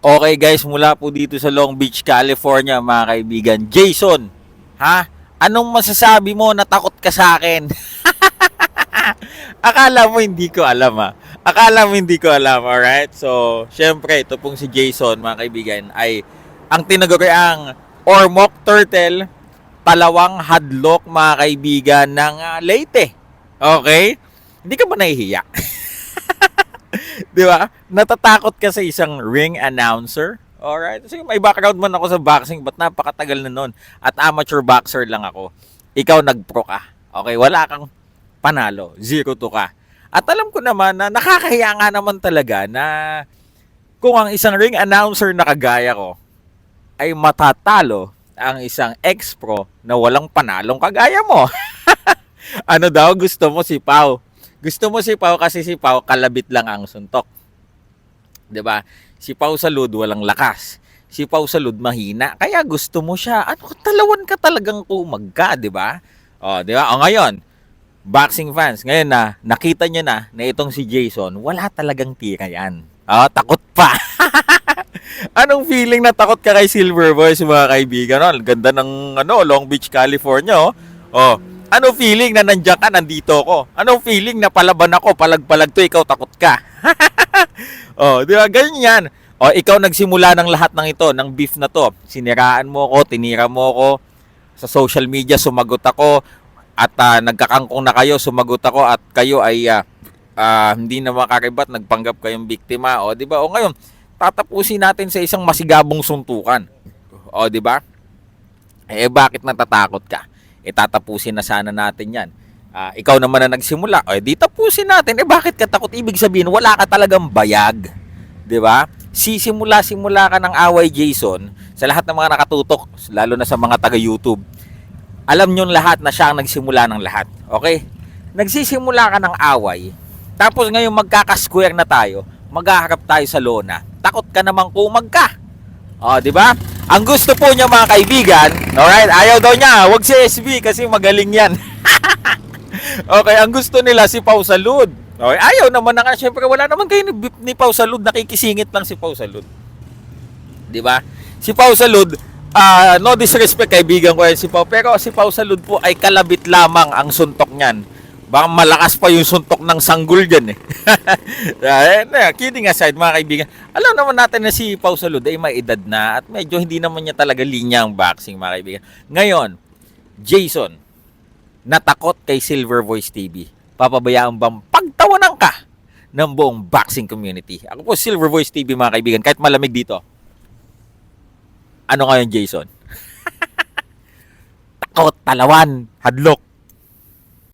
Okay guys, mula po dito sa Long Beach, California mga kaibigan. Jason, ha? Anong masasabi mo na takot ka sa akin? Akala mo hindi ko alam ha. Akala mo hindi ko alam, alright? So, syempre, ito pong si Jason, mga kaibigan, ay ang tinaguriang Ormoc Turtle, palawang hadlock, mga kaibigan, ng ah, Leyte. Okay? Hindi ka ba nahihiya? Di ba? Natatakot ka sa isang ring announcer? Alright. Kasi may background man ako sa boxing, but napakatagal na nun. At amateur boxer lang ako. Ikaw nag-pro ka. Okay, wala kang panalo. Zero to ka. At alam ko naman na nakakahiya nga naman talaga na kung ang isang ring announcer na kagaya ko ay matatalo ang isang ex-pro na walang panalong kagaya mo. ano daw gusto mo si Pau? Gusto mo si Pau kasi si Pau kalabit lang ang suntok. 'Di ba? Si Pau Salud walang lakas. Si Pau Salud mahina. Kaya gusto mo siya. Ano talawan ka talagang kumagka, 'di ba? Oh, 'di ba? O ngayon, boxing fans, ngayon na nakita niyo na na itong si Jason, wala talagang tira yan. Oh, takot pa. Anong feeling na takot ka kay Silver Boys mga kaibigan? Oh, ang ganda ng ano, Long Beach, California, oh. Oh, ano feeling na nandiyan ka, nandito ko? Anong feeling na palaban ako, palag-palag to, ikaw takot ka? oh, di ba? Ganyan. O, ikaw nagsimula ng lahat ng ito, ng beef na to. Siniraan mo ako, tinira mo ako. Sa social media, sumagot ako. At ah, nagkakangkong na kayo, sumagot ako. At kayo ay ah, ah, hindi na makaribat, nagpanggap kayong biktima. O, di ba? O ngayon, tatapusin natin sa isang masigabong suntukan. O, di ba? Eh, bakit natatakot ka? Eh, tatapusin na sana natin yan. Ah, ikaw naman na nagsimula. O, di tapusin natin. Eh, bakit ka takot? Ibig sabihin, wala ka talagang bayag. Di ba? Sisimula-simula ka ng away, Jason, sa lahat ng mga nakatutok, lalo na sa mga taga-YouTube. Alam nyo lahat na siya ang nagsimula ng lahat. Okay? Nagsisimula ka ng away, tapos ngayon magkakasquare na tayo, maghaharap tayo sa lona. Takot ka naman kumag ka. O, di ba? Ang gusto po niya mga kaibigan, alright, ayaw daw niya, wag si SB kasi magaling yan. okay, ang gusto nila si Pau Salud. Okay, ayaw naman na nga, syempre wala naman kayo ni, ni Pau Salud, nakikisingit lang si Pau Salud. Di ba? Si Pau Salud, ah, no disrespect kaibigan ko yan si Pau, pero si Pau Salud po ay kalabit lamang ang suntok niyan. Baka malakas pa yung suntok ng sanggol dyan eh. eh, na, kidding aside mga kaibigan, alam naman natin na si Pau Salud ay may edad na at medyo hindi naman niya talaga linya ang boxing mga kaibigan. Ngayon, Jason, natakot kay Silver Voice TV. Papabayaan bang pagtawanan ka ng buong boxing community? Ako po Silver Voice TV mga kaibigan, kahit malamig dito. Ano ngayon Jason? takot, talawan, hadlok.